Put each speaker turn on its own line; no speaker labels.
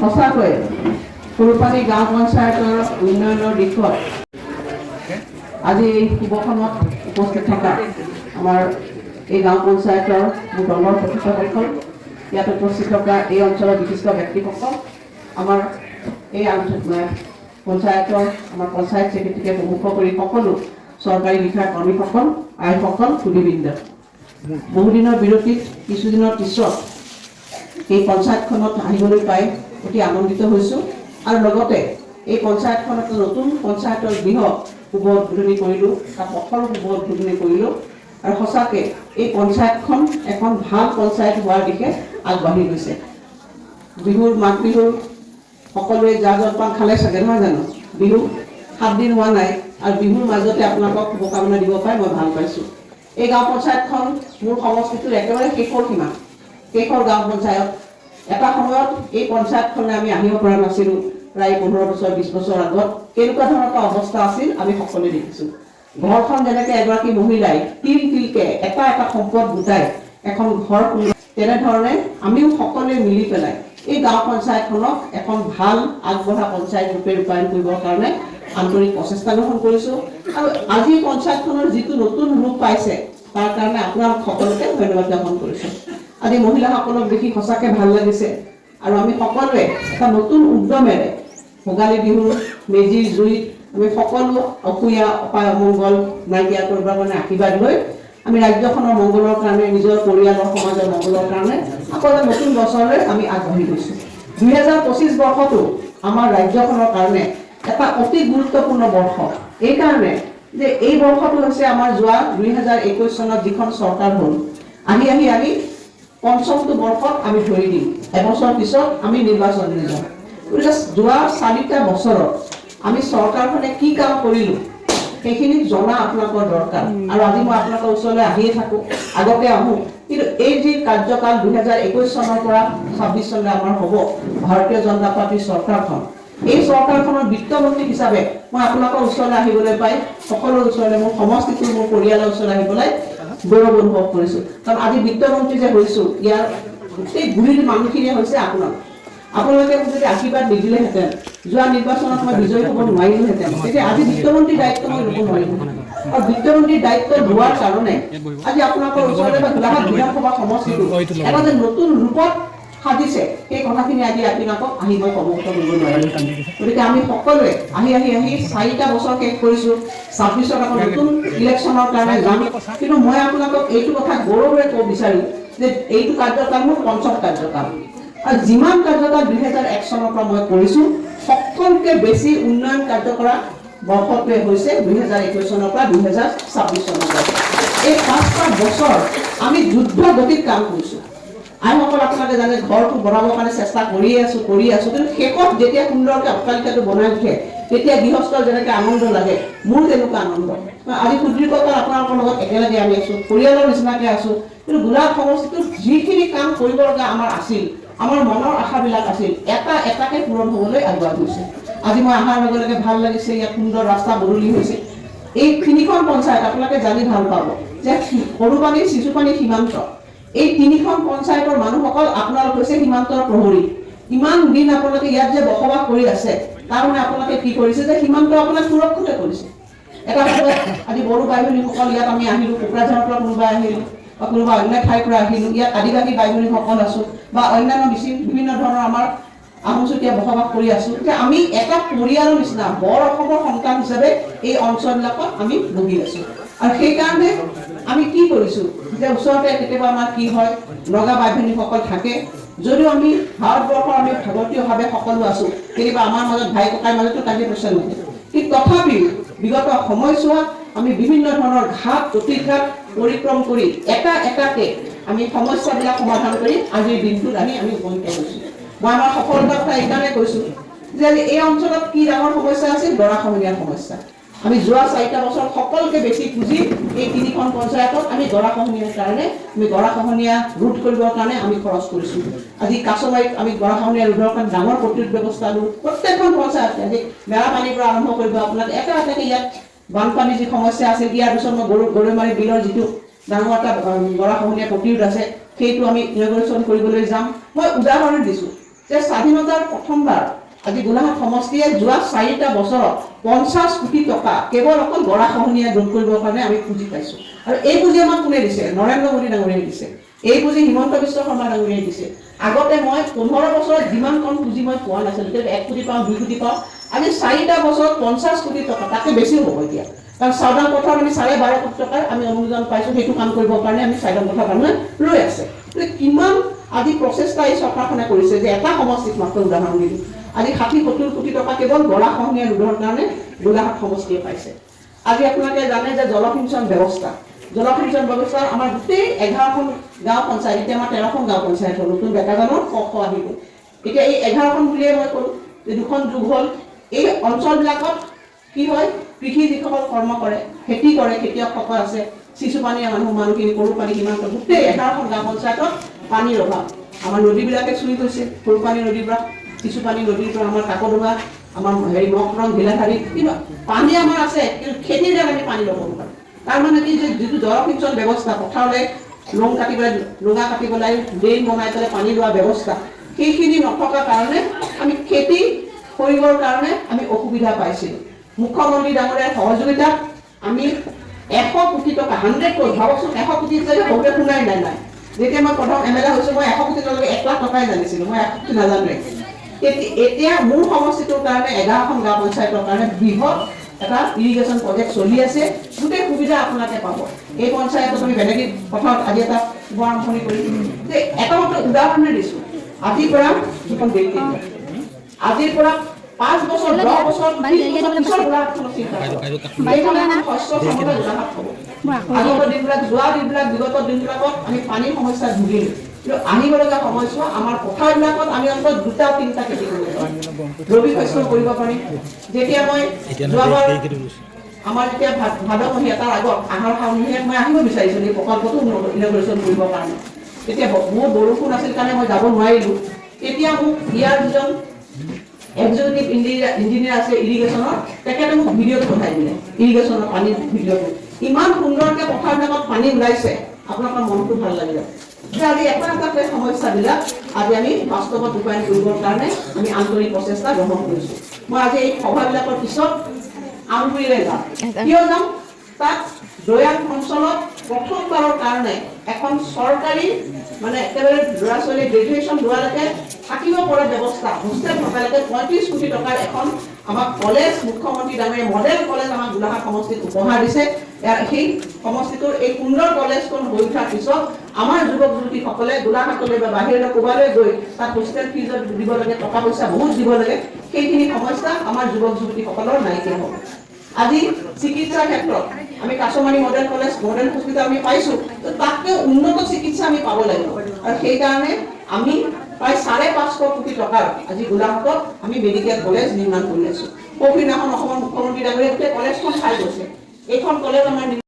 সঁচাকৈ সৰুপানী গাঁও পঞ্চায়তৰ উন্নয়নৰ দিশত আজি এই শুভখনত উপস্থিত থকা আমাৰ এই গাঁও পঞ্চায়তৰ মোৰ দলৰ প্ৰতিষ্ঠাসকল ইয়াত উপস্থিত থকা এই অঞ্চলৰ বিশিষ্ট ব্যক্তিসকল, আমাৰ এই পঞ্চায়তৰ আমাৰ পঞ্চায়ত ছেক্ৰেটাৰীকে প্ৰমুখ কৰি সকলো চৰকাৰী বিষয়া কৰ্মীসকল, আইসকল সুদীবৃন্দ বহুদিনৰ বিৰতিত, কিছুদিনৰ পিছত এই পঞ্চায়তখনত আহিবলৈ পাই অতি আনন্দিত হৈছোঁ। আৰু লগতে এই পঞ্চায়তখনত নতুন পঞ্চায়তৰ গৃহ শুভ উদ্বোধনী কৰিলোঁ তাৰ সফল শুভ উদ্বোধনী কৰিলোঁ। আৰু সঁচাকৈ এই পঞ্চায়তখন এখন ভালো পঞ্চায়ত হোৱাৰ দিশে আগবাঢ়ি গৈছে। বিহুৰ মাঘ বিহুৰ সকলোৱে জা জলপান খালে চাগে, নহয় জানো? বিহু সাতদিন হোৱা নাই আৰু বিহুৰ মাজতে আপোনালোকক শুভকামনা দিব পাই মই ভালো পাইছোঁ। এই গাঁও পঞ্চায়তখন মোৰ সমষ্টিটোৰ একেবাৰে শেষৰ সীমা। শেষৰ গাঁও পঞ্চায়ত এটা সময়ত এই পঞ্চায়তখনে আমি আহিব পৰা নাছিলোঁ প্ৰায় পোন্ধৰ বছৰ, বিছ বছৰ আগত। কেনেকুৱা ধৰণৰ এটা অৱস্থা আছিল, আমি সকলোৱে দেখিছোঁ। ঘৰখন যেনেকে এগৰাকী মহিলাই, তিল তিলকে, এটা এটা সম্পদ গোটাই, এখন ঘৰ তেনেধৰণে আমিও সকলোৱে মিলি পেলাই এই গাঁও পঞ্চায়তখনক এখন ভালো আগবঢ়া পঞ্চায়ত ৰূপে ৰূপায়ণ কৰিবৰ কাৰণে আন্তৰিক প্ৰচেষ্টা গ্ৰহণ কৰিছোঁ। আৰু আজি পঞ্চায়তখনৰ যিটো নতুন ৰূপ পাইছে, তাৰ কাৰণে আপোনালোক সকলোকে ধন্যবাদ জ্ঞাপন কৰিছোঁ। আজি মহিলাসকলক দেখি সঁচাকৈ ভালো লাগিছে। আৰু আমি সকলোৱে এটা নতুন উদ্যমেৰে ভোগালী বিহু, মেজিৰ জুইত আমি সকলো অসূয়া, অপায় অমংগল নাইকিয়া কৰিবৰ কাৰণে আশীৰ্বাদ লৈ আমি ৰাজ্যখনৰ মংগলৰ কাৰণে, নিজৰ পৰিয়ালৰ সমাজৰ মংগলৰ কাৰণে আকৌ নতুন বছৰলৈ আমি আগবাঢ়ি গৈছোঁ। দুহেজাৰ পঁচিছ বৰ্ষটো আমাৰ ৰাজ্যখনৰ কাৰণে এটা অতি গুৰুত্বপূৰ্ণ বৰ্ষ। এইকাৰণে যে এই বৰ্ষটো হৈছে আমাৰ যোৱা দুই হাজাৰ একৈছ চনত যিখন চৰকাৰ হ'ল, আহি আহি আমি পঞ্চমটো বৰ্ষত আমি ধৰি দিম। এবছৰ পিছত আমি নিৰ্বাচনলৈ যাম। গতিকে যোৱা চাৰিটা বছৰত আমি চৰকাৰখনে কি কাম কৰিলোঁ, সেইখিনি জনা আপোনালোকৰ দৰকাৰ। আৰু আজি মই আপোনালোকৰ ওচৰলৈ আহিয়ে থাকোঁ। আগতে আহোঁ। কিন্তু এই যি কাৰ্যকাল দুহেজাৰ একৈছ চনৰ পৰা ছাব্বিছ চনলৈ আমাৰ হ'ব, ভাৰতীয় জনতা পাৰ্টীৰ চৰকাৰখন। এই চৰকাৰখনৰ বিত্তমন্ত্ৰী হিচাপে মই আপোনালোকৰ ওচৰলৈ আহিবলৈ পাই, সকলোৰে ওচৰলৈ মোৰ সমষ্টিটোৰ মোৰ পৰিয়ালৰ ওচৰলৈ আহিবলৈ গৌৰৱ অনুভৱ কৰিছোঁ। কাৰণ আজি বিত্তমন্ত্ৰী যে হৈছোঁ, ইয়াৰ গোটেই গুৰিৰ মানুহখিনিয়ে হৈছে আপোনালোক। আপোনালোকে মোক যদি আশীৰ্বাদ নিদিলেহেঁতেন, যোৱা নিৰ্বাচনত মই বিজয়ী হ'ব নোৱাৰিলোহেঁতেন, তেতিয়া আজি বিত্তমন্ত্ৰীৰ দায়িত্ব মই ল'ব নোৱাৰিলোহেঁতেন আৰু বিত্তমন্ত্ৰীৰ দায়িত্ব লোৱাৰ কাৰণে আজি আপোনালোকৰ ওচৰতে বা গোলাঘাট বিধানসভা সমষ্টিটো এটা যে নতুন ৰূপত সাজিছে, সেই কথাখিনি আজি আপোনালোকক আহি মই অৱগত কৰিব নোৱাৰিলোঁ গতিকে আমি সকলোৱে আহি আহি আহি চাৰিটা বছৰ শেষ কৰিছোঁ। ছাব্বিছত আকৌ নতুন ইলেকশ্যনৰ কাৰণে যাম। কিন্তু মই আপোনালোকক এইটো কথা গৌৰৱেৰে ক'ব বিচাৰিম যে এইটো কাৰ্যকাল মোৰ পঞ্চম কাৰ্যকাল আৰু যিমান কাৰ্যকাল দুহেজাৰ এক চনৰ পৰা মই কৰিছোঁ, সকলোতকৈ বেছি উন্নয়ন কাৰ্য কৰা বৰ্ষটোৱে হৈছে দুহেজাৰ একৈছ চনৰ পৰা দুহেজাৰ ছাব্বিছ চনলৈ এই পাঁচটা বছৰ আমি যুদ্ধ গতিত কাম কৰিছোঁ। আইসকল আপোনালোকে জানে, ঘৰটো বনাবৰ কাৰণে চেষ্টা কৰিয়ে আছোঁ, কৰি আছোঁ। কিন্তু শেষত যেতিয়া সুন্দৰকৈ অট্টালিকাটো বনাই উঠে, তেতিয়া গৃহস্থৰ যেনেকৈ আনন্দ লাগে, মোৰ তেনেকুৱা আনন্দ। আজি সুদীৰ্ঘকাল আপোনালোকৰ লগত একেলগে আমি আছোঁ, পৰিয়ালৰ নিচিনাকৈ আছোঁ। কিন্তু গোলাঘাট সমষ্টিটোত যিখিনি কাম কৰিব লগা আমাৰ আছিল, আমাৰ মনৰ আশাবিলাক আছিল, এটা এটাকে পূৰণ হ'বলৈ আগবাঢ়ি গৈছে। আজি মই অহাৰ লগে ভালো লাগিছে, ইয়াত সুন্দৰ ৰাস্তা বদলি হৈছে। এই তিনিখন পঞ্চায়ত আপোনালোকে জানি ভালো পাব যে সৰুপানী শিশুপানী সীমান্ত এই তিনিখন পঞ্চায়তৰ মানুহসকল আপোনালোক হৈছে সীমান্তৰ প্ৰহৰী। ইমান দিন আপোনালোকে ইয়াত যে বসবাস কৰি আছে তাৰমানে আপোনালোকে কি কৰিছে যে সীমান্ত আপোনাক সুৰক্ষিত কৰিছে। এটা আজি বড়ো বাই ভনীসকল ইয়াত আমি আহিলোঁ, কোকৰাঝাৰৰ পৰা কোনোবা আহিলোঁ, বা কোনোবা অন্য ঠাইৰ পৰা আহিলোঁ, ইয়াত আদিবাসী বাই ভনীসকল আছোঁ, বা অন্যান্য বিভিন্ন ধৰণৰ আমাৰ আহোমচুতীয়া বসবাস কৰি আছোঁ, যে আমি এটা পৰিয়ালৰ নিচিনা, বৰ অসমৰ সন্তান হিচাপে এই অঞ্চলবিলাকত আমি বহি আছোঁ। আৰু সেইকাৰণে আমি কি কৰিছোঁ? যে ওচৰতে কেতিয়াবা আমাৰ কি হয় নগা বাই ভনীসকল থাকে। যদিও আমি ভাৰতবৰ্ষৰ আমি ভাৰতীয়ভাৱে সকলো আছোঁ, কেতিয়াবা আমাৰ মাজত ভাই ককাইৰ মাজতো কাজিয়া পেচাল নহয় কিন্তু তথাপিও বিগত সময়ছোৱাত আমি বিভিন্ন ধৰণৰ ঘাট প্ৰতিঘাত পৰিক্ৰম কৰি এটা এটাকে আমি সমস্যাবিলাক সমাধান কৰি আজিৰ দিনটোত আহি আমি উপনীত হৈছোঁ। মই আমাৰ সফলতাৰ কথা এইকাৰণে কৈছোঁ যে এই অঞ্চলত কি ডাঙৰ সমস্যা আছিল? গৰাখহনীয়াৰ সমস্যা। আমি যোৱা চাৰিটা বছৰত সকলোকে বেছি পুঁজি এই তিনিখন পঞ্চায়তত আমি গৰাখহনীয়াৰ কাৰণে, আমি গৰাখহনীয়া ৰোধ কৰিবৰ কাৰণে আমি খৰচ কৰিছোঁ। আজি কাছমাৰীত আমি গৰাখহনীয়া ৰোধৰ কাৰণে ডাঙৰ প্ৰতিৰোধ ব্যৱস্থা লওঁ প্ৰত্যেকখন পঞ্চায়তে আজি মেৰাপানীৰ পৰা আৰম্ভ কৰিব আপোনাক এটা এটাকে ইয়াত বানপানীৰ যি সমস্যা আছে, ইয়াৰ পিছত মই গৰু গৰৈমাৰী বিলৰ যিটো ডাঙৰ এটা গৰাখহনীয়া প্ৰতিৰোধ আছে, সেইটো আমি ইনগ্ৰেশ্যন কৰিবলৈ যাম। মই উদাহৰণ দিছোঁ যে স্বাধীনতাৰ প্ৰথমবাৰ আজি গোলাঘাট সমষ্টিয়ে যোৱা চাৰিটা বছৰত পঞ্চাছ কোটি টকা কেৱল অকল গৰাখহনীয়া দূৰ কৰিবৰ কাৰণে আমি পুঁজি পাইছোঁ। আৰু এই পুঁজি আমাক কোনে দিছে? নৰেন্দ্ৰ মোদী ডাঙৰীয়াই দিছে। এই পুঁজি হিমন্ত বিশ্ব শৰ্মা ডাঙৰীয়াই দিছে। আগতে মই পোন্ধৰ বছৰত যিমান কম পুঁজি মই পোৱা নাছিলোঁ, এতিয়া এক কোটি পাওঁ, দুই কোটি পাওঁ, আজি চাৰিটা বছৰত পঞ্চাছ কোটি টকা, তাতকৈ বেছিও হ'ব এতিয়া। কাৰণ চাউদান পথাৰত আমি চাৰে বাৰ কোটি টকাৰ আমি অনুমোদন পাইছোঁ, সেইটো কাম কৰিবৰ কাৰণে আমি চাউদান পথাৰ মানুহে ৰৈ আছে। কিমান আজি প্ৰচেষ্টা এই চৰকাৰখনে কৰিছে যে এটা সমষ্টিত মাত্ৰ উদাহৰণ দিলোঁ। আজি ষাঠি, সত্তৰ কোটি টকা কেৱল গৰাখহনীয়া ৰোধৰ কাৰণে গোলাঘাট সমষ্টিয়ে পাইছে। আজি আপোনালোকে জানে যে জলসিঞ্চন ব্যৱস্থা। জলসিঞ্চন ব্যৱস্থা আমাৰ গোটেই এঘাৰখন গাঁও পঞ্চায়ত, এতিয়া আমাৰ তেৰখন গাঁও পঞ্চায়ত হ'ল, নতুন ডেকাজনৰ শ শ আহি গ'ল এতিয়া এই এঘাৰখন বুলিয়ে মই ক'লোঁ যে দুখন যুগ হ'ল। এই অঞ্চলবিলাকত কি হয়? কৃষি যিসকল কৰ্ম কৰে, খেতি কৰে খেতিয়কসকল আছে শিশুপানীয়া মানুহ, মানুহখিনি সৰু পানী কিমান গোটেই এঘাৰখন গাঁও পঞ্চায়তত পানীৰ অভাৱ। আমাৰ নদীবিলাকে চুৰি গৈছে, সৰু পানী নদীৰ পৰা। শিশুপানী নদীৰ পৰা আমাৰ কাকডোঙা আমাৰ হেৰি মকৰং ঘিলাধাৰী কিন্তু পানী আমাৰ আছে, কিন্তু খেতিৰ দ্বাৰা আমি পানী ল'ব নোৱাৰোঁ তাৰমানে কি যে যিটো জলসিঞ্চন ব্যৱস্থা, পথাৰলৈ লং কাটি পেলাই লুঙা কাটি পেলাই ড্ৰেইন বনাই পেলাই পানী লোৱা ব্যৱস্থা, সেইখিনি নথকাৰ কাৰণে আমি খেতি কৰিবৰ কাৰণে আমি অসুবিধা পাইছিলোঁ। মুখ্যমন্ত্ৰী ডাঙৰীয়াৰ সহযোগিতাত আমি এশ কোটি টকা হাণ্ড্ৰেড কোটি ভাবকচোন, এশ কোটি যে সৰুতে শুনাই নাই নাই। যেতিয়া মই প্ৰথম এম এল এ হৈছোঁ, মই এশ কোটি টকালৈকে এক লাখ টকাই জানিছিলোঁ, মই এশ কোটি নাজানোৱে এতিয়া মোৰ সমষ্টিটোৰ কাৰণে এঘাৰখন গাঁও পঞ্চায়তৰ কাৰণে বৃহৎ এটা ইৰিগেশ্যন প্ৰজেক্ট চলি আছে। গোটেই সুবিধা আপোনালোকে পাব। এই পঞ্চায়তত আমি বেলেগ পথাৰত আজি এটা শুভ আৰম্ভণি কৰিছোঁ যে এটা মাত্ৰ উদাহৰণে দিছোঁ। আজিৰ পৰা দুখন ব্যক্তি আজিৰ পৰা পাঁচ বছৰ দহ বছৰ পিছৰ গোলাঘাটখনক চিন্তা কৰক। এইখন এখন শস্য শ্যামল গোলাঘাট হ'ব। আগত দিনবিলাক যোৱা দিনবিলাক বিগত দিনবিলাকত আমি পানীৰ সমস্যাত ভুগিলোঁ। কিন্তু আহিবলগীয়া সময়ছোৱা আমাৰ পথাৰবিলাকত আমি অন্তত দুটা তিনিটা খেতি কৰিব পাৰিম। ৰবি শস্য কৰিব পাৰিম। যেতিয়া মই যোৱাবাৰ আমাৰ যেতিয়া ভাদ ভাদমহীয়া তাৰ আগত আহাৰ শাওণমহীয়াত মই আহিব বিচাৰিছিলোঁ এই প্ৰকল্পটো ইনগ্ৰেশ্যন কৰিবৰ কাৰণে। তেতিয়া মোৰ বৰষুণ আছিল কাৰণে মই যাব নোৱাৰিলোঁ। তেতিয়া মোক ইয়াৰ যিজন এক্সিকিউটিভ ইঞ্জিনিয়াৰ ইঞ্জিনিয়াৰ আছে ইৰিগেশ্যনৰ তেখেতে মোক ভিডিঅ'টো পঠাই দিলে ইৰিগেশ্যনৰ পানীৰ ভিডিঅ'টো ইমান সুন্দৰকৈ পথাৰবিলাকত পানী ওলাইছে। আপোনালোকৰ মনটো ভালো লাগি যাব যে আজি এটা এটাকৈ সমস্যাবিলাক আজি আমি বাস্তৱত ৰূপায়ণ কৰিবৰ কাৰণে আমি আন্তৰিক প্ৰচেষ্টা গ্ৰহণ কৰিছোঁ মই আজি এই সভাবিলাকৰ পিছত আমগুৰিলৈ যাম। কিয় যাম? তাত দৈয়াল অঞ্চলত প্ৰথমবাৰৰ কাৰণে এখন চৰকাৰী মানে একেবাৰে ল'ৰা ছোৱালী গ্ৰেজুৱেশ্যন লোৱালৈকে থাকিব পৰা ব্যৱস্থা হোষ্টেল থকালৈকে পঁয়ত্ৰিছ কোটি টকাৰ এখন আমাক কলেজ, মুখ্যমন্ত্ৰী ডাঙৰীয়া মডেল কলেজ আমাক গোলাঘাট সমষ্টিত উপহাৰ দিছে। সেই সমষ্টিটোৰ এই সুন্দৰ কলেজখন হৈ উঠাৰ পিছত আমাৰ যুৱক যুৱতীসকলে গোলাঘাটলৈ বা বাহিৰলৈ ক'ৰবালৈ গৈ তাত হোষ্টেল ফিজত দিব লাগে টকা পইচা বহুত দিব লাগে, সেইখিনি সমস্যা আমাৰ যুৱক যুৱতীসকলৰ নাইকিয়া হ'ব। আজি চিকিৎসাৰ ক্ষেত্ৰত আমি কাছমাৰী মডেল কলেজ, মডেল হস্পিটেল আমি পাইছোঁ, তো তাতকৈ উন্নত চিকিৎসা আমি পাব লাগিব। আৰু সেইকাৰণে আমি প্ৰায় চাৰে পাঁচশো কোটি টকাৰ আজি গোলাঘাটত আমি মেডিকেল কলেজ নিৰ্মাণ কৰি আছোঁ। পৰহিদিনাখন অসমৰ মুখ্যমন্ত্ৰী ডাঙৰীয়া গোটেই কলেজখন চাই গৈছে। এইখন কলেজ আমাৰ